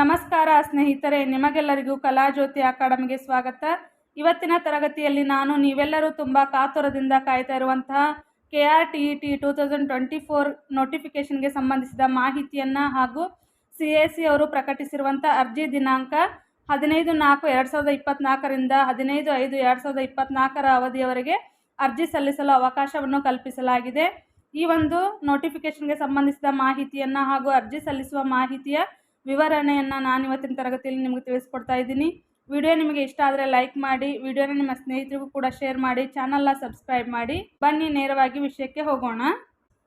ನಮಸ್ಕಾರ ಸ್ನೇಹಿತರೆ, ನಿಮಗೆಲ್ಲರಿಗೂ ಕಲಾಜ್ಯೋತಿ ಅಕಾಡೆಮಿಗೆ ಸ್ವಾಗತ. ಇವತ್ತಿನ ತರಗತಿಯಲ್ಲಿ ನಾನು ನೀವೆಲ್ಲರೂ ತುಂಬ ಕಾತುರದಿಂದ ಕಾಯ್ತಾ ಇರುವಂತಹ K R T E T two thousand twenty four ನೋಟಿಫಿಕೇಷನ್ಗೆ ಸಂಬಂಧಿಸಿದ ಮಾಹಿತಿಯನ್ನು ಹಾಗೂ ಸಿ ಎ ಸಿ ಅವರು ಪ್ರಕಟಿಸಿರುವಂಥ ಅರ್ಜಿ ದಿನಾಂಕ ಹದಿನೈದು ನಾಲ್ಕು ಎರಡು ಸಾವಿರದ ಇಪ್ಪತ್ತ್ನಾಲ್ಕರಿಂದ ಹದಿನೈದು ಐದು ಎರಡು ಸಾವಿರದ ಇಪ್ಪತ್ತ್ನಾಲ್ಕರ ಅವಧಿಯವರೆಗೆ ಅರ್ಜಿ ಸಲ್ಲಿಸಲು ಅವಕಾಶವನ್ನು ಕಲ್ಪಿಸಲಾಗಿದೆ. ಈ ಒಂದು ನೋಟಿಫಿಕೇಷನ್ಗೆ ಸಂಬಂಧಿಸಿದ ಮಾಹಿತಿಯನ್ನು ಹಾಗೂ ಅರ್ಜಿ ಸಲ್ಲಿಸುವ ಮಾಹಿತಿಯ ವಿವರಣೆಯನ್ನು ನಾನು ಇವತ್ತಿನ ತರಗತಿಯಲ್ಲಿ ನಿಮಗೆ ತಿಳಿಸ್ಕೊಡ್ತಾ ಇದ್ದೀನಿ. ವಿಡಿಯೋ ನಿಮಗೆ ಇಷ್ಟ ಆದರೆ ಲೈಕ್ ಮಾಡಿ, ವಿಡಿಯೋನ ನಿಮ್ಮ ಸ್ನೇಹಿತರಿಗೂ ಕೂಡ ಶೇರ್ ಮಾಡಿ ಚಾನಲ್ನ ಸಬ್ಸ್ಕ್ರೈಬ್ ಮಾಡಿ. ಬನ್ನಿ ನೇರವಾಗಿ ವಿಷಯಕ್ಕೆ ಹೋಗೋಣ.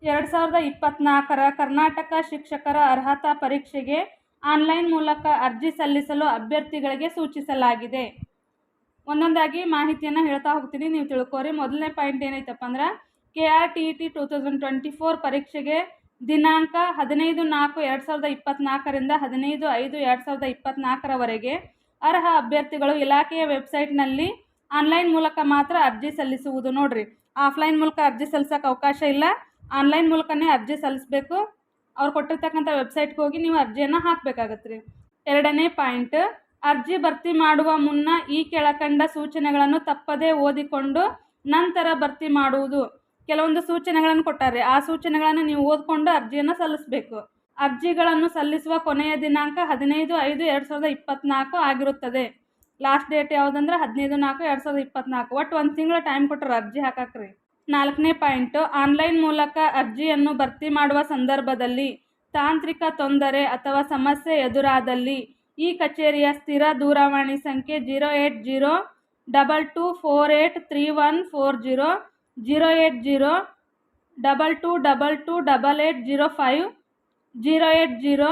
ಎರಡು ಸಾವಿರದ ಇಪ್ಪತ್ನಾಲ್ಕರ ಕರ್ನಾಟಕ ಶಿಕ್ಷಕರ ಅರ್ಹತಾ ಪರೀಕ್ಷೆಗೆ ಆನ್ಲೈನ್ ಮೂಲಕ ಅರ್ಜಿ ಸಲ್ಲಿಸಲು ಅಭ್ಯರ್ಥಿಗಳಿಗೆ ಸೂಚಿಸಲಾಗಿದೆ. ಒಂದೊಂದಾಗಿ ಮಾಹಿತಿಯನ್ನು ಹೇಳ್ತಾ ಹೋಗ್ತೀನಿ, ನೀವು ತಿಳ್ಕೊರಿ. ಮೊದಲನೇ ಪಾಯಿಂಟ್ ಏನೈತಪ್ಪ ಅಂದ್ರೆ K R T T two thousand twenty four ಪರೀಕ್ಷೆಗೆ ದಿನಾಂಕ ಹದಿನೈದು ನಾಲ್ಕು ಎರಡು ಸಾವಿರದ ಇಪ್ಪತ್ತ್ನಾಲ್ಕರಿಂದ ಹದಿನೈದು ಐದು ಎರಡು ಸಾವಿರದ ಇಪ್ಪತ್ತ್ನಾಲ್ಕರವರೆಗೆ ಅರ್ಹ ಅಭ್ಯರ್ಥಿಗಳು ಇಲಾಖೆಯ ವೆಬ್ಸೈಟ್ನಲ್ಲಿ ಆನ್ಲೈನ್ ಮೂಲಕ ಮಾತ್ರ ಅರ್ಜಿ ಸಲ್ಲಿಸುವುದು. ನೋಡ್ರಿ, ಆಫ್ಲೈನ್ ಮೂಲಕ ಅರ್ಜಿ ಸಲ್ಲಿಸೋಕೆ ಅವಕಾಶ ಇಲ್ಲ. ಆನ್ಲೈನ್ ಮೂಲಕನೇ ಅರ್ಜಿ ಸಲ್ಲಿಸಬೇಕು. ಅವ್ರು ಕೊಟ್ಟಿರ್ತಕ್ಕಂಥ ವೆಬ್ಸೈಟ್ಗೆ ಹೋಗಿ ನೀವು ಅರ್ಜಿಯನ್ನು ಹಾಕಬೇಕಾಗತ್ತೆ ರೀ ಎರಡನೇ ಪಾಯಿಂಟ್, ಅರ್ಜಿ ಭರ್ತಿ ಮಾಡುವ ಮುನ್ನ ಈ ಕೆಳಕಂಡ ಸೂಚನೆಗಳನ್ನು ತಪ್ಪದೇ ಓದಿಕೊಂಡು ನಂತರ ಭರ್ತಿ ಮಾಡುವುದು. ಕೆಲವೊಂದು ಸೂಚನೆಗಳನ್ನು ಕೊಟ್ಟಾರೆ. ಆ ಸೂಚನೆಗಳನ್ನು ನೀವು ಓದಿಕೊಂಡು ಅರ್ಜಿಯನ್ನು ಸಲ್ಲಿಸಬೇಕು. ಅರ್ಜಿಗಳನ್ನು ಸಲ್ಲಿಸುವ ಕೊನೆಯ ದಿನಾಂಕ ಹದಿನೈದು ಐದು ಎರಡು ಸಾವಿರದ ಇಪ್ಪತ್ತ್ನಾಲ್ಕು ಆಗಿರುತ್ತದೆ. ಲಾಸ್ಟ್ ಡೇಟ್ ಯಾವುದಂದ್ರೆ ಹದಿನೈದು ನಾಲ್ಕು ಎರಡು ಸಾವಿರದ ಇಪ್ಪತ್ತ್ನಾಲ್ಕು ಒಟ್ಟು ಒಂದು ತಿಂಗಳ ಟೈಮ್ ಕೊಟ್ಟರು ಅರ್ಜಿ ಹಾಕಕ್ರಿ. ನಾಲ್ಕನೇ ಪಾಯಿಂಟು, ಆನ್ಲೈನ್ ಮೂಲಕ ಅರ್ಜಿಯನ್ನು ಭರ್ತಿ ಮಾಡುವ ಸಂದರ್ಭದಲ್ಲಿ ತಾಂತ್ರಿಕ ತೊಂದರೆ ಅಥವಾ ಸಮಸ್ಯೆ ಎದುರಾದಲ್ಲಿ ಈ ಕಚೇರಿಯ ಸ್ಥಿರ ದೂರವಾಣಿ ಸಂಖ್ಯೆ zero eight zero double two four eight three one four zero zero eight zero double two double two double eight zero five, zero eight zero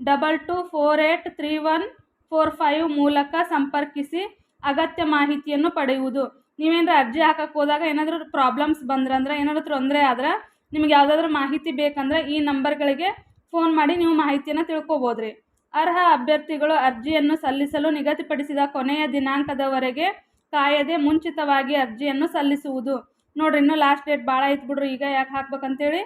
double two four eight three one four five ಮೂಲಕ ಸಂಪರ್ಕಿಸಿ ಅಗತ್ಯ ಮಾಹಿತಿಯನ್ನು ಪಡೆಯುವುದು. ನೀವೇನಾರ ಅರ್ಜಿ ಹಾಕಕ್ಕೆ ಹೋದಾಗ ಏನಾದರೂ problems ಬಂದ್ರಂದ್ರೆ, ಏನಾದರೂ ತೊಂದರೆ ಆದ್ರೆ ನಿಮ್ಗೆ ಯಾವುದಾದ್ರೂ ಮಾಹಿತಿ ಬೇಕಂದ್ರೆ ಈ ನಂಬರ್ಗಳಿಗೆ ಫೋನ್ ಮಾಡಿ ನೀವು ಮಾಹಿತಿಯನ್ನು ತಿಳ್ಕೊಬೋದ್ರಿ. ಅರ್ಹ ಅಭ್ಯರ್ಥಿಗಳು ಅರ್ಜಿಯನ್ನು ಸಲ್ಲಿಸಲು ನಿಗದಿಪಡಿಸಿದ ಕೊನೆಯ ದಿನಾಂಕದವರೆಗೆ ಕಾಯದೆ ಮುಂಚಿತವಾಗಿ ಅರ್ಜಿಯನ್ನು ಸಲ್ಲಿಸುವುದು. ನೋಡ್ರಿ, ಇನ್ನೂ ಲಾಸ್ಟ್ ಡೇಟ್ ಭಾಳ ಐತೆ ಬಿಡ್ರಿ, ಈಗ ಯಾಕೆ ಹಾಕ್ಬೇಕಂತೇಳಿ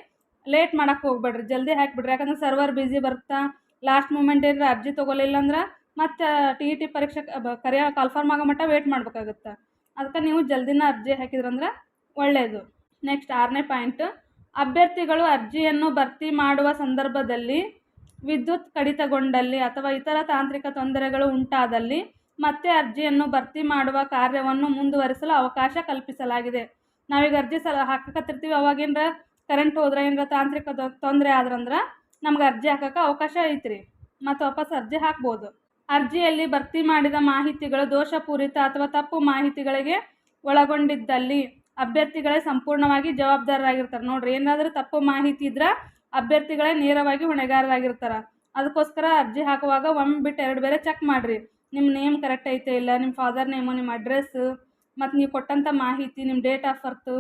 ಲೇಟ್ ಮಾಡಕ್ಕೆ ಹೋಗ್ಬೇಡ್ರಿ, ಜಲ್ದಿ ಹಾಕಿಬಿಡ್ರಿ. ಯಾಕಂದ್ರೆ ಸರ್ವರ್ ಬ್ಯುಸಿ ಬರ್ತಾ ಲಾಸ್ಟ್ ಮೂಮೆಂಟ್ ಏನಾರ ಅರ್ಜಿ ತೊಗೊಲಿಲ್ಲ ಅಂದ್ರೆ ಮತ್ತು ಟಿ ಇ ಟಿ ಪರೀಕ್ಷೆ ಕರಿಯ ಕನ್ಫರ್ಮ್ ಆಗೋ ಮಟ್ಟ ವೇಟ್ ಮಾಡ್ಬೇಕಾಗುತ್ತೆ. ಅದಕ್ಕೆ ನೀವು ಜಲ್ದಿನ ಅರ್ಜಿ ಹಾಕಿದ್ರಂದ್ರೆ ಒಳ್ಳೆಯದು ನೆಕ್ಸ್ಟ್ ಆರನೇ ಪಾಯಿಂಟ್ ಅಭ್ಯರ್ಥಿಗಳು ಅರ್ಜಿಯನ್ನು ಭರ್ತಿ ಮಾಡುವ ಸಂದರ್ಭದಲ್ಲಿ ವಿದ್ಯುತ್ ಕಡಿತಗೊಂಡಲ್ಲಿ ಅಥವಾ ಇತರ ತಾಂತ್ರಿಕ ತೊಂದರೆಗಳು ಉಂಟಾದಲ್ಲಿ ಮತ್ತೆ ಅರ್ಜಿಯನ್ನು ಭರ್ತಿ ಮಾಡುವ ಕಾರ್ಯವನ್ನು ಮುಂದುವರಿಸಲು ಅವಕಾಶ ಕಲ್ಪಿಸಲಾಗಿದೆ. ನಾವೀಗ ಅರ್ಜಿ ಸಲ ಹಾಕಕತ್ತಿರ್ತೀವಿ, ಅವಾಗೇನರ ಕರೆಂಟ್ ಹೋದ್ರೆ ಏನರ ತಾಂತ್ರಿಕ ತೊಂದರೆ ಆದ್ರಂದ್ರೆ ನಮ್ಗೆ ಅರ್ಜಿ ಹಾಕೋಕೆ ಅವಕಾಶ ಐತ್ರಿ. ಮತ್ತು ವಾಪಸ್ ಅರ್ಜಿ ಹಾಕ್ಬೋದು. ಅರ್ಜಿಯಲ್ಲಿ ಭರ್ತಿ ಮಾಡಿದ ಮಾಹಿತಿಗಳು ದೋಷಪೂರಿತ ಅಥವಾ ತಪ್ಪು ಮಾಹಿತಿಗಳಿಗೆ ಒಳಗೊಂಡಿದ್ದಲ್ಲಿ ಅಭ್ಯರ್ಥಿಗಳೇ ಸಂಪೂರ್ಣವಾಗಿ ಜವಾಬ್ದಾರರಾಗಿರ್ತಾರೆ. ನೋಡ್ರಿ, ಏನಾದರೂ ತಪ್ಪು ಮಾಹಿತಿ ಇದ್ರೆ ಅಭ್ಯರ್ಥಿಗಳೇ ನೇರವಾಗಿ ಹೊಣೆಗಾರರಾಗಿರ್ತಾರೆ. ಅದಕ್ಕೋಸ್ಕರ ಅರ್ಜಿ ಹಾಕುವಾಗ ಒಮ್ಮೆ ಬಿಟ್ಟು ಎರಡು ಬೇರೆ ಚೆಕ್ ಮಾಡಿರಿ. ನಿಮ್ಮ ನೇಮ್ ಕರೆಕ್ಟ್ ಐತೆ ಇಲ್ಲ ನಿಮ್ಮ ಫಾದರ್ ನೇಮು ನಿಮ್ಮ ಅಡ್ರೆಸ್ಸು ಮತ್ತು ನೀವು ಕೊಟ್ಟಂಥ ಮಾಹಿತಿ ನಿಮ್ಮ date of birth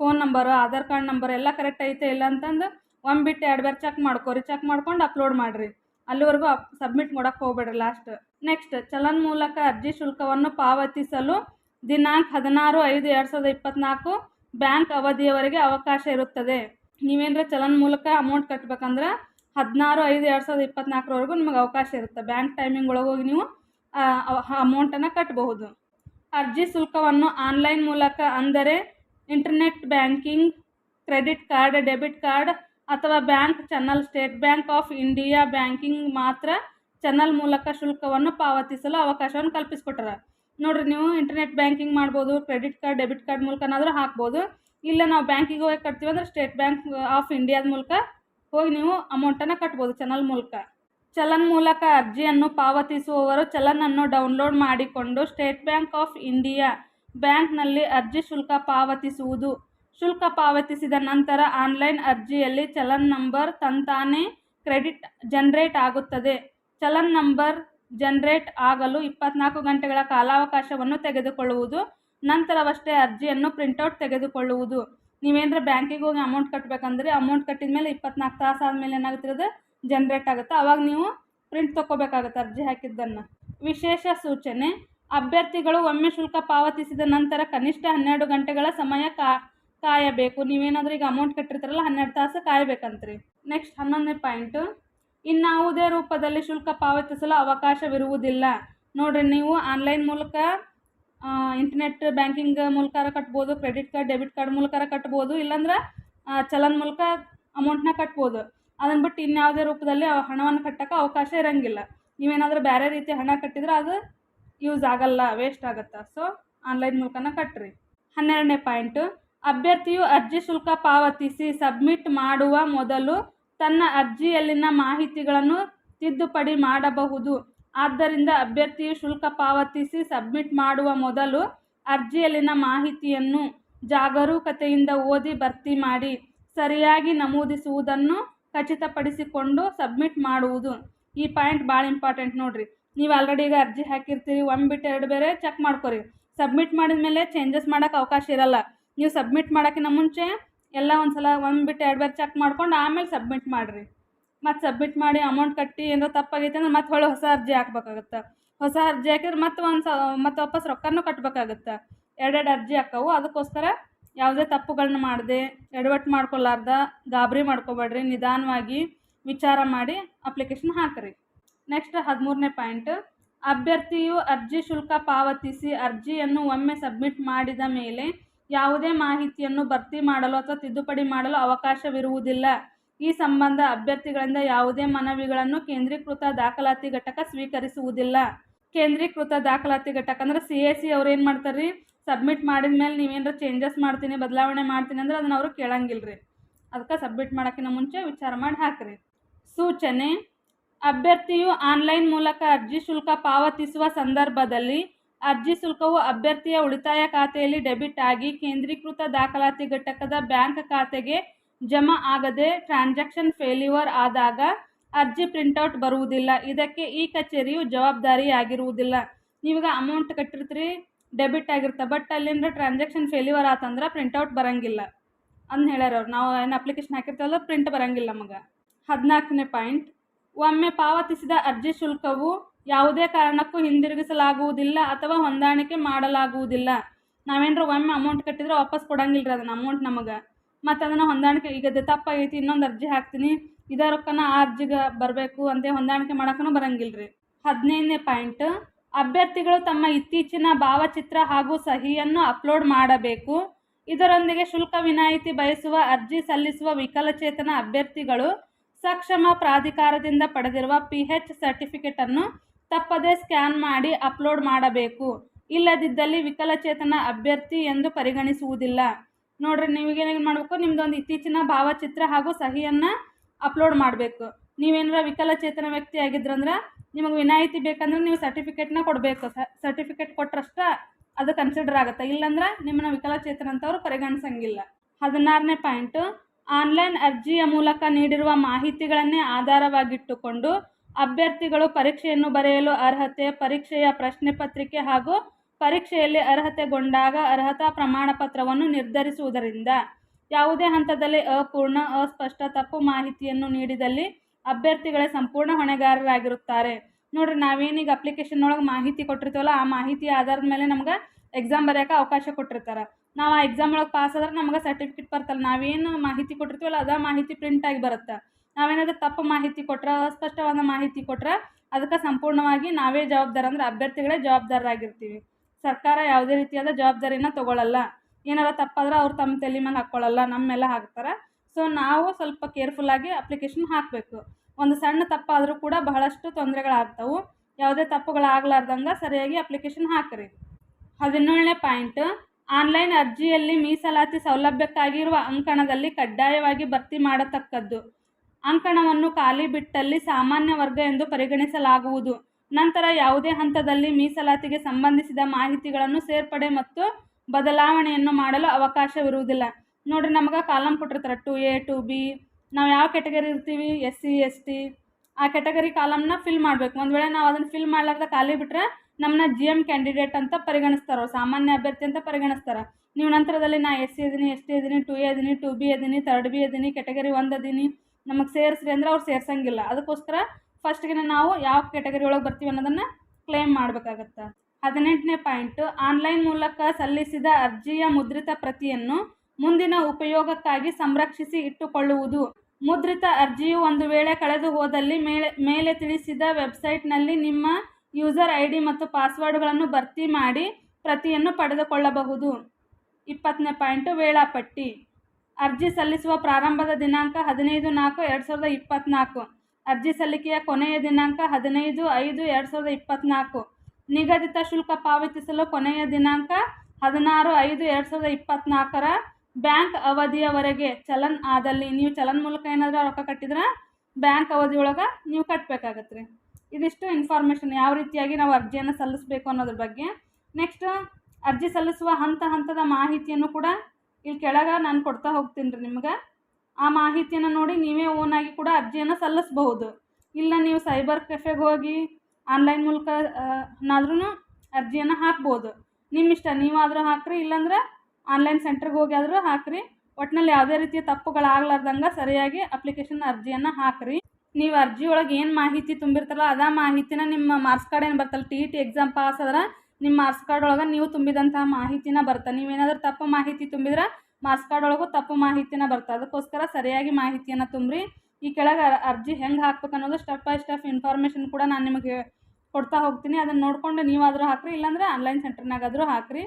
phone number Aadhaar card number ಎಲ್ಲ ಕರೆಕ್ಟ್ ಐತೆ ಇಲ್ಲ ಅಂತಂದು ಒಂದು ಬಿಟ್ಟು ಎರಡು ಬೇರೆ ಚೆಕ್ ಮಾಡ್ಕೊರಿ ಚೆಕ್ ಮಾಡ್ಕೊಂಡು ಅಪ್ಲೋಡ್ ಮಾಡಿರಿ. ಅಲ್ಲಿವರೆಗೂ ಅಪ್ ಸಬ್ಮಿಟ್ ಮಾಡೋಕ್ಕೆ ಹೋಗ್ಬೇಡ್ರಿ ಲಾಸ್ಟ್ ನೆಕ್ಸ್ಟ್ ಚಲನ್ ಮೂಲಕ ಅರ್ಜಿ ಶುಲ್ಕವನ್ನು ಪಾವತಿಸಲು ದಿನಾಂಕ ಹದಿನಾರು ಐದು ಎರಡು ಸಾವಿರದ ಇಪ್ಪತ್ತ್ನಾಲ್ಕು ಬ್ಯಾಂಕ್ ಅವಧಿಯವರೆಗೆ ಅವಕಾಶ ಇರುತ್ತದೆ. ನೀವೇನರ ಚಲನ್ ಮೂಲಕ ಅಮೌಂಟ್ ಕಟ್ಟಬೇಕಂದ್ರೆ ಹದಿನಾರು ಐದು ಎರಡು ಸಾವಿರದ ಇಪ್ಪತ್ತ್ನಾಲ್ಕರವರೆಗೂ ನಿಮಗೆ ಅವಕಾಶ ಇರುತ್ತೆ. ಬ್ಯಾಂಕ್ ಟೈಮಿಂಗ್ ಒಳಗೆ ಹೋಗಿ ನೀವು ಅಮೌಂಟನ್ನು ಕಟ್ಟಬಹುದು ಅರ್ಜಿ ಶುಲ್ಕವನ್ನು ಆನ್ಲೈನ್ ಮೂಲಕ ಅಂದರೆ internet banking, credit card, debit card ಅಥವಾ bank channel State Bank of India banking ಮಾತ್ರ ಚಾನಲ್ ಮೂಲಕ ಶುಲ್ಕವನ್ನು ಪಾವತಿಸಲು ಅವಕಾಶವನ್ನು ಕಲ್ಪಿಸಿಕೊಟ್ಟಾರ. ನೋಡಿರಿ, ನೀವು ಇಂಟರ್ನೆಟ್ ಬ್ಯಾಂಕಿಂಗ್ ಮಾಡ್ಬೋದು, ಕ್ರೆಡಿಟ್ ಕಾರ್ಡ್, ಡೆಬಿಟ್ ಕಾರ್ಡ್ ಮೂಲಕನಾದರೂ ಹಾಕ್ಬೋದು, ಇಲ್ಲ ನಾವು ಬ್ಯಾಂಕಿಗೆ ಹೋಗಿ ಕಟ್ತೀವಿ ಅಂದರೆ ಸ್ಟೇಟ್ ಬ್ಯಾಂಕ್ ಆಫ್ ಇಂಡಿಯಾದ ಮೂಲಕ ಹೋಗಿ ನೀವು ಅಮೌಂಟನ್ನು ಕಟ್ಬೋದು ಚಾನಲ್ ಮೂಲಕ. ಚಲನ್ ಮೂಲಕ ಅರ್ಜಿಯನ್ನು ಪಾವತಿಸುವವರು ಚಲನನ್ನು ಡೌನ್ಲೋಡ್ ಮಾಡಿಕೊಂಡು ಸ್ಟೇಟ್ ಬ್ಯಾಂಕ್ ಆಫ್ ಇಂಡಿಯಾ ಬ್ಯಾಂಕ್ನಲ್ಲಿ ಅರ್ಜಿ ಶುಲ್ಕ ಪಾವತಿಸುವುದು. ಶುಲ್ಕ ಪಾವತಿಸಿದ ನಂತರ ಆನ್ಲೈನ್ ಅರ್ಜಿಯಲ್ಲಿ ಚಲನ್ ನಂಬರ್ ತಂತಾನೇ ಕ್ರೆಡಿಟ್ ಜನರೇಟ್ ಆಗುತ್ತದೆ. ಚಲನ್ ನಂಬರ್ ಜನರೇಟ್ ಆಗಲು ಇಪ್ಪತ್ನಾಲ್ಕು ಗಂಟೆಗಳ ಕಾಲಾವಕಾಶವನ್ನು ತೆಗೆದುಕೊಳ್ಳುವುದು, ನಂತರವಷ್ಟೇ ಅರ್ಜಿಯನ್ನು ಪ್ರಿಂಟೌಟ್ ತೆಗೆದುಕೊಳ್ಳುವುದು. ನೀವೇನರ ಬ್ಯಾಂಕಿಗೆ ಹೋಗಿ ಅಮೌಂಟ್ ಕಟ್ಟಬೇಕಂದ್ರೆ ಅಮೌಂಟ್ ಕಟ್ಟಿದ ಮೇಲೆ ಇಪ್ಪತ್ನಾಲ್ಕು ತಾಸು ಆದಮೇಲೆ ಏನಾಗುತ್ತಿರೋದು? ಜನ್ರೇಟ್ ಆಗುತ್ತೆ. ಅವಾಗ ನೀವು ಪ್ರಿಂಟ್ ತೊಗೋಬೇಕಾಗುತ್ತೆ ಅರ್ಜಿ ಹಾಕಿದ್ದನ್ನು. ವಿಶೇಷ ಸೂಚನೆ, ಅಭ್ಯರ್ಥಿಗಳು ಒಮ್ಮೆ ಶುಲ್ಕ ಪಾವತಿಸಿದ ನಂತರ ಕನಿಷ್ಠ ಹನ್ನೆರಡು ಗಂಟೆಗಳ ಸಮಯ ಕಾ, ಕಾಯಬೇಕು. ನೀವೇನಾದರೂ ಈಗ ಅಮೌಂಟ್ ಕಟ್ಟಿರ್ತಾರಲ್ಲ, ಹನ್ನೆರಡು ತಾಸು ಕಾಯಬೇಕಂತ್ರಿ. ನೆಕ್ಸ್ಟ್ ಹನ್ನೊಂದನೇ ಪಾಯಿಂಟು ಇನ್ನಾವುದೇ ರೂಪದಲ್ಲಿ ಶುಲ್ಕ ಪಾವತಿಸಲು ಅವಕಾಶವಿರುವುದಿಲ್ಲ. ನೋಡ್ರಿ, ನೀವು ಆನ್ಲೈನ್ ಮೂಲಕ ಇಂಟರ್ನೆಟ್ ಬ್ಯಾಂಕಿಂಗ್ ಮೂಲಕ ಕಟ್ಬೋದು ಕ್ರೆಡಿಟ್ ಕಾರ್ಡ್ ಡೆಬಿಟ್ ಕಾರ್ಡ್ ಮೂಲಕ ಕಟ್ಬೋದು, ಇಲ್ಲಾಂದ್ರೆ ಚಲನ್ ಮೂಲಕ ಅಮೌಂಟ್ನ ಕಟ್ಬೋದು. ಅದನ್ನು ಬಿಟ್ಟು ಇನ್ಯಾವುದೇ ರೂಪದಲ್ಲಿ ಹಣವನ್ನು ಕಟ್ಟೋಕ್ಕೆ ಅವಕಾಶ ಇರೋಂಗಿಲ್ಲ. ನೀವೇನಾದರೂ ಬೇರೆ ರೀತಿ ಹಣ ಕಟ್ಟಿದ್ರೆ ಅದು ಯೂಸ್ ಆಗಲ್ಲ ವೇಸ್ಟ್ ಆಗುತ್ತೆ? ಸೊ ಆನ್ಲೈನ್ ಮೂಲಕನ ಕಟ್ಟಿರಿ ಹನ್ನೆರಡನೇ ಪಾಯಿಂಟು ಅಭ್ಯರ್ಥಿಯು ಅರ್ಜಿ ಶುಲ್ಕ ಪಾವತಿಸಿ ಸಬ್ಮಿಟ್ ಮಾಡುವ ಮೊದಲು ತನ್ನ ಅರ್ಜಿಯಲ್ಲಿನ ಮಾಹಿತಿಗಳನ್ನು ತಿದ್ದುಪಡಿ ಮಾಡಬಹುದು. ಆದ್ದರಿಂದ ಅಭ್ಯರ್ಥಿಯು ಶುಲ್ಕ ಪಾವತಿಸಿ ಸಬ್ಮಿಟ್ ಮಾಡುವ ಮೊದಲು ಅರ್ಜಿಯಲ್ಲಿನ ಮಾಹಿತಿಯನ್ನು ಜಾಗರೂಕತೆಯಿಂದ ಓದಿ ಭರ್ತಿ ಮಾಡಿ, ಸರಿಯಾಗಿ ನಮೂದಿಸುವುದನ್ನು ಖಚಿತಪಡಿಸಿಕೊಂಡು ಸಬ್ಮಿಟ್ ಮಾಡುವುದು. ಈ ಪಾಯಿಂಟ್ ಭಾಳ ಇಂಪಾರ್ಟೆಂಟ್ ನೋಡಿರಿ. ನೀವು ಆಲ್ರೆಡಿ ಈಗ ಅರ್ಜಿ ಹಾಕಿರ್ತೀರಿ, ಒಂದು ಬಿಟ್ಟು ಎರಡು ಬೇರೆ ಚೆಕ್ ಮಾಡ್ಕೊರಿ. ಸಬ್ಮಿಟ್ ಮಾಡಿದ ಮೇಲೆ ಚೇಂಜಸ್ ಮಾಡೋಕ್ಕೆ ಅವಕಾಶ ಇರಲ್ಲ. ನೀವು ಸಬ್ಮಿಟ್ ಮಾಡೋಕ್ಕಿಂತ ಮುಂಚೆ ಎಲ್ಲ ಒಂದು ಸಲ ಒಂದು ಬಿಟ್ಟು ಎರಡು ಬೇರೆ ಚೆಕ್ ಮಾಡ್ಕೊಂಡು ಆಮೇಲೆ ಸಬ್ಮಿಟ್ ಮಾಡಿರಿ. ಮತ್ತು ಸಬ್ಮಿಟ್ ಮಾಡಿ ಅಮೌಂಟ್ ಕಟ್ಟಿ ಏನೋ ತಪ್ಪಾಗೈತೆ ಅಂದ್ರೆ ಮತ್ತೆ ಹೊಳೆ ಹೊಸ ಅರ್ಜಿ ಹಾಕ್ಬೇಕಾಗತ್ತೆ. ಹೊಸ ಅರ್ಜಿ ಹಾಕಿದ್ರೆ ಮತ್ತೆ ಒಂದು ಸ ಮತ್ತೆ ವಾಪಸ್ ರೊಕ್ಕನೂ ಕಟ್ಬೇಕಾಗತ್ತೆ. ಎರಡೆರಡು ಅರ್ಜಿ ಹಾಕವು. ಅದಕ್ಕೋಸ್ಕರ ಯಾವುದೇ ತಪ್ಪುಗಳನ್ನ ಮಾಡದೆ ಎಡವಟ್ಟು ಮಾಡ್ಕೊಲಾರ್ದ ಗಾಬರಿ ಮಾಡ್ಕೋಬೇಡ್ರಿ, ನಿಧಾನವಾಗಿ ವಿಚಾರ ಮಾಡಿ ಅಪ್ಲಿಕೇಶನ್ ಹಾಕಿರಿ. ನೆಕ್ಸ್ಟ್ ಹದಿಮೂರನೇ ಪಾಯಿಂಟ್ ಅಭ್ಯರ್ಥಿಯು ಅರ್ಜಿ ಶುಲ್ಕ ಪಾವತಿಸಿ ಅರ್ಜಿಯನ್ನು ಒಮ್ಮೆ ಸಬ್ಮಿಟ್ ಮಾಡಿದ ಮೇಲೆ ಯಾವುದೇ ಮಾಹಿತಿಯನ್ನು ಭರ್ತಿ ಮಾಡಲು ಅಥವಾ ತಿದ್ದುಪಡಿ ಮಾಡಲು ಅವಕಾಶವಿರುವುದಿಲ್ಲ. ಈ ಸಂಬಂಧ ಅಭ್ಯರ್ಥಿಗಳಿಂದ ಯಾವುದೇ ಮನವಿಗಳನ್ನು ಕೇಂದ್ರೀಕೃತ ದಾಖಲಾತಿ ಘಟಕ ಸ್ವೀಕರಿಸುವುದಿಲ್ಲ. ಕೇಂದ್ರೀಕೃತ ದಾಖಲಾತಿ ಘಟಕ ಅಂದ್ರೆ ಸಿ ಎ ಸಿ ಅವ್ರು ಏನು ಮಾಡ್ತಾರೆ ರೀ ಸಬ್ಮಿಟ್ ಮಾಡಿದ ಮೇಲೆ ನೀವೇನಾರ ಚೇಂಜಸ್ ಮಾಡ್ತೀನಿ, ಬದಲಾವಣೆ ಮಾಡ್ತೀನಿ ಅಂದ್ರೆ ಅದನ್ನ ಅವರು ಕೇಳಂಗಿಲ್ಲ ರೀ ಅದಕ್ಕೆ ಸಬ್ಮಿಟ್ ಮಾಡೋಕ್ಕಿಂತ ಮುಂಚೆ ವಿಚಾರ ಮಾಡಿ ಹಾಕಿರಿ. ಸೂಚನೆ, ಅಭ್ಯರ್ಥಿಯು ಆನ್ಲೈನ್ ಮೂಲಕ ಅರ್ಜಿ ಶುಲ್ಕ ಪಾವತಿಸುವ ಸಂದರ್ಭದಲ್ಲಿ ಅರ್ಜಿ ಶುಲ್ಕವು ಅಭ್ಯರ್ಥಿಯ ಉಳಿತಾಯ ಖಾತೆಯಲ್ಲಿ ಡೆಬಿಟ್ ಆಗಿ ಕೇಂದ್ರೀಕೃತ ದಾಖಲಾತಿ ಘಟಕದ ಬ್ಯಾಂಕ್ ಖಾತೆಗೆ ಜಮಾ ಆಗದೆ ಟ್ರಾನ್ಸಾಕ್ಷನ್ ಫೇಲ್ಯೂರ್ ಆದಾಗ ಅರ್ಜಿ ಪ್ರಿಂಟೌಟ್ ಬರುವುದಿಲ್ಲ. ಇದಕ್ಕೆ ಈ ಕಚೇರಿಯು ಜವಾಬ್ದಾರಿಯಾಗಿರುವುದಿಲ್ಲ. ನೀವೀಗ ಅಮೌಂಟ್ ಕಟ್ಟಿರ್ತೀರಿ. ಡೆಬಿಟ್ ಆಗಿರುತ್ತೆ. ಬಟ್ ಅಲ್ಲಿಂದ ಟ್ರಾನ್ಸಾಕ್ಷನ್ ಫೇಲ್ಯೂರ್ ಆತಂದ್ರೆ ಪ್ರಿಂಟೌಟ್ ಬರೋಂಗಿಲ್ಲ. ಅಂದ್ ಹೇಳ್ಯಾರ ಅವ್ರು. ನಾವು ಏನು ಅಪ್ಲಿಕೇಶನ್ ಹಾಕಿರ್ತೀವಲ್ಲ ಪ್ರಿಂಟ್ ಬರಂಗಿಲ್ಲ ನಮಗೆ. ಹದಿನಾಲ್ಕನೇ ಪಾಯಿಂಟ್ ಒಮ್ಮೆ ಪಾವತಿಸಿದ ಅರ್ಜಿ ಶುಲ್ಕವು ಯಾವುದೇ ಕಾರಣಕ್ಕೂ ಹಿಂದಿರುಗಿಸಲಾಗುವುದಿಲ್ಲ ಅಥವಾ ಹೊಂದಾಣಿಕೆ ಮಾಡಲಾಗುವುದಿಲ್ಲ. ನಾವೇನಾರ ಒಮ್ಮೆ ಅಮೌಂಟ್ ಕಟ್ಟಿದ್ರೆ ವಾಪಸ್ ಕೊಡಂಗಿಲ್ಲ ರೀ ಅದನ್ನ ಅಮೌಂಟ್ ನಮಗೆ. ಮತ್ತು ಅದನ್ನು ಹೊಂದಾಣಿಕೆ, ಈಗ ಅದು ತಪ್ಪಾಗೈತಿ, ಇನ್ನೊಂದು ಅರ್ಜಿ ಹಾಕ್ತೀನಿ. ಇದೇ ರೊಕ್ಕನ ಆ ಅರ್ಜಿಗೆ ಬರಬೇಕು, ಅಂತ ಹೊಂದಾಣಿಕೆ ಮಾಡೋಕ್ಕೂ ಬರಂಗಿಲ್ಲ ರೀ ಹದಿನೈದನೇ ಪಾಯಿಂಟ್ ಅಭ್ಯರ್ಥಿಗಳು ತಮ್ಮ ಇತ್ತೀಚಿನ ಭಾವಚಿತ್ರ ಹಾಗೂ ಸಹಿಯನ್ನು ಅಪ್ಲೋಡ್ ಮಾಡಬೇಕು. ಇದರೊಂದಿಗೆ ಶುಲ್ಕ ವಿನಾಯಿತಿ ಬಯಸುವ ಅರ್ಜಿ ಸಲ್ಲಿಸುವ ವಿಕಲಚೇತನ ಅಭ್ಯರ್ಥಿಗಳು ಸಕ್ಷಮ ಪ್ರಾಧಿಕಾರದಿಂದ ಪಡೆದಿರುವ ಪಿ ಎಚ್ ಸರ್ಟಿಫಿಕೇಟನ್ನು ತಪ್ಪದೇ ಸ್ಕ್ಯಾನ್ ಮಾಡಿ ಅಪ್ಲೋಡ್ ಮಾಡಬೇಕು. ಇಲ್ಲದಿದ್ದಲ್ಲಿ ವಿಕಲಚೇತನ ಅಭ್ಯರ್ಥಿ ಎಂದು ಪರಿಗಣಿಸುವುದಿಲ್ಲ. ನೋಡ್ರಿ ನೀವೇನೇನು ಮಾಡಬೇಕು? ನಿಮ್ಮದೊಂದು ಇತ್ತೀಚಿನ ಭಾವಚಿತ್ರ ಹಾಗೂ ಸಹಿಯನ್ನು ಅಪ್ಲೋಡ್ ಮಾಡಬೇಕು. ನೀವೇನಾರ ವಿಕಲಚೇತನ ವ್ಯಕ್ತಿ ಆಗಿದ್ರಂದ್ರೆ ನಿಮಗೆ ವಿನಾಯಿತಿ ಬೇಕಂದ್ರೆ ನೀವು ಸರ್ಟಿಫಿಕೇಟ್ನ ಕೊಡಬೇಕು. ಸರ್ಟಿಫಿಕೇಟ್ ಕೊಟ್ಟರಷ್ಟೇ ಅದು ಕನ್ಸಿಡರ್ ಆಗುತ್ತೆ. ಇಲ್ಲಾಂದ್ರೆ ನಿಮ್ಮನ್ನ ವಿಕಲಚೇತನ ಅಂತವ್ರು ಪರಿಗಣಿಸಂಗಿಲ್ಲ. ಹದಿನಾರನೇ ಪಾಯಿಂಟು ಆನ್ಲೈನ್ ಅರ್ಜಿಯ ಮೂಲಕ ನೀಡಿರುವ ಮಾಹಿತಿಗಳನ್ನೇ ಆಧಾರವಾಗಿಟ್ಟುಕೊಂಡು ಅಭ್ಯರ್ಥಿಗಳು ಪರೀಕ್ಷೆಯನ್ನು ಬರೆಯಲು ಅರ್ಹತೆ, ಪರೀಕ್ಷೆಯ ಪ್ರಶ್ನೆ ಪತ್ರಿಕೆ ಹಾಗೂ ಪರೀಕ್ಷೆಯಲ್ಲಿ ಅರ್ಹತೆಗೊಂಡಾಗ ಅರ್ಹತಾ ಪ್ರಮಾಣ ಪತ್ರವನ್ನು ನಿರ್ಧರಿಸುವುದರಿಂದ ಯಾವುದೇ ಹಂತದಲ್ಲಿ ಅಪೂರ್ಣ, ಅಸ್ಪಷ್ಟ, ತಪ್ಪು ಮಾಹಿತಿಯನ್ನು ನೀಡಿದಲ್ಲಿ ಅಭ್ಯರ್ಥಿಗಳೇ ಸಂಪೂರ್ಣ ಹೊಣೆಗಾರರಾಗಿರುತ್ತಾರೆ. ನೋಡ್ರಿ, ನಾವೇನೀಗ ಅಪ್ಲಿಕೇಶನ್ ಒಳಗೆ ಮಾಹಿತಿ ಕೊಟ್ಟಿರ್ತೀವಲ್ಲ, ಆ ಮಾಹಿತಿ ಆಧಾರದ ಮೇಲೆ ನಮ್ಗೆ ಎಕ್ಸಾಮ್ ಬರೆಯೋಕೆ ಅವಕಾಶ ಕೊಟ್ಟಿರ್ತಾರೆ. ನಾವು ಆ ಎಕ್ಸಾಮ್ ಒಳಗೆ ಪಾಸ್ ಆದ್ರೆ ನಮ್ಗೆ ಸರ್ಟಿಫಿಕೇಟ್ ಬರ್ತಲ್ಲ. ನಾವೇನು ಮಾಹಿತಿ ಕೊಟ್ಟಿರ್ತೀವಲ್ಲ, ಅದ ಮಾಹಿತಿ ಪ್ರಿಂಟ್ ಆಗಿ ಬರುತ್ತೆ. ನಾವೇನಾದ್ರೂ ತಪ್ಪು ಮಾಹಿತಿ ಕೊಟ್ರೆ, ಅಸ್ಪಷ್ಟವಾದ ಮಾಹಿತಿ ಕೊಟ್ರೆ, ಅದಕ್ಕೆ ಸಂಪೂರ್ಣವಾಗಿ ನಾವೇ ಜವಾಬ್ದಾರ ಅಂದ್ರೆ ಅಭ್ಯರ್ಥಿಗಳೇ ಜವಾಬ್ದಾರರಾಗಿರ್ತೀವಿ. ಸರ್ಕಾರ ಯಾವುದೇ ರೀತಿಯಾದ ಜವಾಬ್ದಾರಿನ ತಗೊಳ್ಳಲ್ಲ ಏನಾರ ತಪ್ಪಾದ್ರೆ ಅವ್ರು ತಮ್ಮ ತಲೆ ಮೇಲೆ ಹಾಕ್ಕೊಳ್ಳಲ್ಲ ನಮ್ಮ ಮೇಲೆ ಹಾಕ್ತಾರೆ. ಸೊ ನಾವು ಸ್ವಲ್ಪ ಕೇರ್ಫುಲ್ಲಾಗಿ ಅಪ್ಲಿಕೇಶನ್ ಹಾಕಬೇಕು. ಒಂದು ಸಣ್ಣ ತಪ್ಪಾದರೂ ಕೂಡ ಬಹಳಷ್ಟು ತೊಂದರೆಗಳಾಗ್ತವು. ಯಾವುದೇ ತಪ್ಪುಗಳಾಗಲಾರ್ದಂಗೆ ಸರಿಯಾಗಿ ಅಪ್ಲಿಕೇಶನ್ ಹಾಕಿರಿ. ಹದಿನೇಳನೇ ಪಾಯಿಂಟ್, ಆನ್ಲೈನ್ ಅರ್ಜಿಯಲ್ಲಿ ಮೀಸಲಾತಿ ಸೌಲಭ್ಯಕ್ಕಾಗಿರುವ ಅಂಕಣದಲ್ಲಿ ಕಡ್ಡಾಯವಾಗಿ ಭರ್ತಿ ಮಾಡತಕ್ಕದ್ದು. ಅಂಕಣವನ್ನು ಖಾಲಿ ಬಿಟ್ಟಲ್ಲಿ ಸಾಮಾನ್ಯ ವರ್ಗ ಎಂದು ಪರಿಗಣಿಸಲಾಗುವುದು. ನಂತರ ಯಾವುದೇ ಹಂತದಲ್ಲಿ ಮೀಸಲಾತಿಗೆ ಸಂಬಂಧಿಸಿದ ಮಾಹಿತಿಗಳನ್ನು ಸೇರ್ಪಡೆ ಮತ್ತು ಬದಲಾವಣೆಯನ್ನು ಮಾಡಲು ಅವಕಾಶವಿರುವುದಿಲ್ಲ. ನೋಡ್ರಿ ನಮಗೆ ಕಾಲಂ ಕೊಟ್ಟಿರ್ತಾರೆ, ಟು ಎ, ಟು ಬಿ. ನಾವು ಯಾವ ಕೆಟಗರಿ ಇರ್ತೀವಿ? ಎಸ್ ಸಿ ಎಸ್ ಟಿ ಆ ಕೆಟಗರಿ ಕಾಲಮ್ನ ಫಿಲ್ ಮಾಡಬೇಕು. ಒಂದು ವೇಳೆ ನಾವು ಅದನ್ನು ಫಿಲ್ ಮಾಡಲಾರ್ದ ಖಾಲಿ ಬಿಟ್ಟರೆ ನಮ್ಮನ್ನ ಜಿ ಎಂ ಕ್ಯಾಂಡಿಡೇಟ್ ಅಂತ ಪರಿಗಣಿಸ್ತಾರೆ. ಸಾಮಾನ್ಯ ಅಭ್ಯರ್ಥಿ ಅಂತ ಪರಿಗಣಿಸ್ತಾರೆ. ನೀವು ನಂತರದಲ್ಲಿ ನಾ ಎಸ್ ಸಿ ಇದ್ದೀನಿ ಎಸ್ ಟಿ ಇದ್ದೀನಿ ಟು ಎ ಇದ್ದೀನಿ ಟು ಬಿ ಇದ್ದೀನಿ ತರ್ಡ್ ಬಿ ಇದ್ದೀನಿ ಕೆಟಗರಿ ಒಂದು ಅದೀನಿ ನಮಗೆ ಸೇರಿಸ್ರಿ ಅಂದ್ರೆ ಅವ್ರು ಸೇರ್ಸಂಗಿಲ್ಲ. ಅದಕ್ಕೋಸ್ಕರ ಫಸ್ಟ್ಗೆ ನಾವು ಯಾವ ಕೆಟಗರಿ ಒಳಗೆ ಬರ್ತೀವಿ ಅನ್ನೋದನ್ನು ಕ್ಲೇಮ್ ಮಾಡಬೇಕಾಗತ್ತೆ. ಹದಿನೆಂಟನೇ ಪಾಯಿಂಟು ಆನ್ಲೈನ್ ಮೂಲಕ ಸಲ್ಲಿಸಿದ ಅರ್ಜಿಯ ಮುದ್ರಿತ ಪ್ರತಿಯನ್ನು ಮುಂದಿನ ಉಪಯೋಗಕ್ಕಾಗಿ ಸಂರಕ್ಷಿಸಿ ಇಟ್ಟುಕೊಳ್ಳುವುದು. ಮುದ್ರಿತ ಅರ್ಜಿಯು ಒಂದು ವೇಳೆ ಕಳೆದು ಹೋದಲ್ಲಿ ಮೇಲೆ ಮೇಲೆ ತಿಳಿಸಿದ ವೆಬ್ಸೈಟ್ನಲ್ಲಿ ನಿಮ್ಮ ಯೂಸರ್ ಐ ಡಿ ಮತ್ತು ಪಾಸ್ವರ್ಡ್ಗಳನ್ನು ಭರ್ತಿ ಮಾಡಿ ಪ್ರತಿಯನ್ನು ಪಡೆದುಕೊಳ್ಳಬಹುದು. ಇಪ್ಪತ್ತನೇ ಪಾಯಿಂಟು, ವೇಳಾಪಟ್ಟಿ. ಅರ್ಜಿ ಸಲ್ಲಿಸುವ ಪ್ರಾರಂಭದ ದಿನಾಂಕ ಹದಿನೈದು ನಾಲ್ಕು, ಎರಡು ಸಾವಿರದ ಇಪ್ಪತ್ತ್ನಾಲ್ಕು ಅರ್ಜಿ ಸಲ್ಲಿಕೆಯ ಕೊನೆಯ ದಿನಾಂಕ ಹದಿನೈದು ಐದು, ಎರಡು ಸಾವಿರದ ಇಪ್ಪತ್ತ್ನಾಲ್ಕು ನಿಗದಿತ ಶುಲ್ಕ ಪಾವತಿಸಲು ಕೊನೆಯ ದಿನಾಂಕ ಹದಿನಾರು ಐದು, ಎರಡು ಸಾವಿರದ ಇಪ್ಪತ್ತ್ನಾಲ್ಕರ ಬ್ಯಾಂಕ್ ಅವಧಿಯವರೆಗೆ ಚಲನ್ ಆದಲ್ಲಿ ನೀವು ಚಲನ್ ಮೂಲಕ ಏನಾದರೂ ರೊಕ್ಕ ಕಟ್ಟಿದ್ರೆ, ಬ್ಯಾಂಕ್ ಅವಧಿಯೊಳಗೆ ನೀವು ಕಟ್ಟಬೇಕಾಗತ್ತೆ ರೀ ಇದಿಷ್ಟು ಇನ್ಫಾರ್ಮೇಷನ್ ಯಾವ ರೀತಿಯಾಗಿ ನಾವು ಅರ್ಜಿಯನ್ನು ಸಲ್ಲಿಸಬೇಕು ಅನ್ನೋದ್ರ ಬಗ್ಗೆ. ನೆಕ್ಸ್ಟ್ ಅರ್ಜಿ ಸಲ್ಲಿಸುವ ಹಂತ ಹಂತದ ಮಾಹಿತಿಯನ್ನು ಕೂಡ ಇಲ್ಲಿ ಕೆಳಗೆ ನಾನು ಕೊಡ್ತಾ ಹೋಗ್ತೀನಿ ರೀ ನಿಮ್ಗೆ. ಆ ಮಾಹಿತಿಯನ್ನು ನೋಡಿ ನೀವೇ ಓನಾಗಿ ಕೂಡ ಅರ್ಜಿಯನ್ನು ಸಲ್ಲಿಸಬಹುದು. ಇಲ್ಲ ನೀವು ಸೈಬರ್ ಕೆಫೆಗೆ ಹೋಗಿ ಆನ್ಲೈನ್ ಮೂಲಕ ಅರ್ಜಿಯನ್ನು ಹಾಕ್ಬೋದು. ನಿಮ್ಮ ಇಷ್ಟ ನೀವಾದರೂ ಹಾಕ್ರಿ, ಇಲ್ಲಾಂದ್ರೆ ಆನ್ಲೈನ್ ಸೆಂಟ್ರಿಗೆ ಹೋಗಿ ಆದರೂ ಹಾಕ್ರಿ. ಒಟ್ಟಿನಲ್ಲಿ ಯಾವುದೇ ರೀತಿಯ ತಪ್ಪುಗಳಾಗ್ಲಾರ್ದಂಗೆ ಸರಿಯಾಗಿ ಅಪ್ಲಿಕೇಶನ್ ಅರ್ಜಿಯನ್ನು ಹಾಕ್ರಿ. ನೀವು ಅರ್ಜಿ ಒಳಗೆ ಏನು ಮಾಹಿತಿ ತುಂಬಿರ್ತಾರಲ್ಲ ಅದೇ ಮಾಹಿತಿನ ನಿಮ್ಮ ಮಾರ್ಕ್ಸ್ ಕಾರ್ಡ್ ಏನು ಬರ್ತಲ್ಲ ಟಿ ಟಿ ಎಕ್ಸಾಮ್ ಪಾಸ್ ಆದ್ರೆ ನಿಮ್ಮ ಮಾರ್ಕ್ಸ್ ಕಾರ್ಡ್ ಒಳಗೆ ನೀವು ತುಂಬಿದಂತಹ ಮಾಹಿತಿನ ಬರ್ತದೆ ನೀವೇನಾದರೂ ತಪ್ಪು ಮಾಹಿತಿ ತುಂಬಿದ್ರೆ ಮಾರ್ಕ್ಸ್ ಕಾರ್ಡ್ ಒಳಗೂ ತಪ್ಪು ಮಾಹಿತಿನ ಬರ್ತದೆ ಅದಕ್ಕೋಸ್ಕರ ಸರಿಯಾಗಿ ಮಾಹಿತಿಯನ್ನು ತುಂಬ್ರಿ. ಈ ಕೆಳಗೆ ಅರ್ಜಿ ಹೆಂಗೆ ಹಾಕ್ಬೇಕು ಅನ್ನೋದು ಸ್ಟೆಪ್ ಬೈ ಸ್ಟೆಪ್ ಇನ್ಫಾರ್ಮೇಷನ್ ಕೂಡ ನಾನು ನಿಮಗೆ ಕೊಡ್ತಾ ಹೋಗ್ತೀನಿ. ಅದನ್ನು ನೋಡಿಕೊಂಡು ನೀವಾದರೂ ಹಾಕ್ರಿ, ಇಲ್ಲಾಂದ್ರೆ ಆನ್ಲೈನ್ ಸೆಂಟರ್ನಾಗಾದರೂ ಹಾಕ್ರಿ.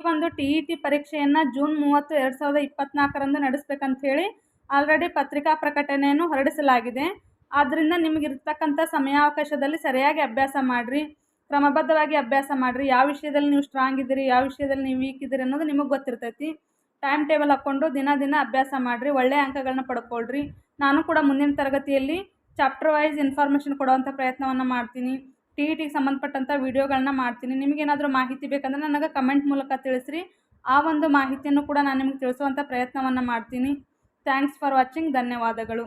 ಒಂದು ಟಿ ಇ ಟಿ ಪರೀಕ್ಷೆಯನ್ನು ಜೂನ್ ಮೂವತ್ತು, ಎರಡು ಸಾವಿರದ ಇಪ್ಪತ್ನಾಲ್ಕರಂದು ನಡೆಸ್ಬೇಕಂತ ಹೇಳಿ ಆಲ್ರೆಡಿ ಪತ್ರಿಕಾ ಪ್ರಕಟಣೆಯನ್ನು ಹೊರಡಿಸಲಾಗಿದೆ. ಆದ್ದರಿಂದ ನಿಮಗಿರ್ತಕ್ಕಂಥ ಸಮಯಾವಕಾಶದಲ್ಲಿ ಸರಿಯಾಗಿ ಅಭ್ಯಾಸ ಮಾಡಿರಿ, ಕ್ರಮಬದ್ಧವಾಗಿ ಅಭ್ಯಾಸ ಮಾಡಿರಿ. ಯಾವ ವಿಷಯದಲ್ಲಿ ನೀವು ಸ್ಟ್ರಾಂಗ್ ಇದ್ದೀರಿ, ಯಾವ ವಿಷಯದಲ್ಲಿ ನೀವು ವೀಕ್ ಇದ್ದೀರಿ ಅನ್ನೋದು ನಿಮಗೆ ಗೊತ್ತಿರ್ತೈತಿ. ಟೈಮ್ ಟೇಬಲ್ ಹಾಕ್ಕೊಂಡು ದಿನ ದಿನ ಅಭ್ಯಾಸ ಮಾಡಿರಿ ಒಳ್ಳೆಯ ಅಂಕಗಳನ್ನ ಪಡ್ಕೊಳ್ರಿ. ನಾನು ಕೂಡ ಮುಂದಿನ ತರಗತಿಯಲ್ಲಿ ಚಾಪ್ಟರ್ ವೈಸ್ ಇನ್ಫಾರ್ಮೇಷನ್ ಕೊಡುವಂಥ ಪ್ರಯತ್ನವನ್ನು ಮಾಡ್ತೀನಿ. ಟಿ ಇ ಟಿಗೆ ಸಂಬಂಧಪಟ್ಟಂಥ ವೀಡಿಯೋಗಳನ್ನ ಮಾಡ್ತೀನಿ ನಿಮಗೇನಾದರೂ ಮಾಹಿತಿ ಬೇಕಂದರೆ ನನಗೆ ಕಮೆಂಟ್ ಮೂಲಕ ತಿಳಿಸ್ರಿ. ಆ ಒಂದು ಮಾಹಿತಿಯನ್ನು ಕೂಡ ನಾನು ನಿಮಗೆ ತಿಳಿಸುವಂಥ ಪ್ರಯತ್ನವನ್ನು ಮಾಡ್ತೀನಿ. ಥ್ಯಾಂಕ್ಸ್ ಫಾರ್ ವಾಚಿಂಗ್ ಧನ್ಯವಾದಗಳು.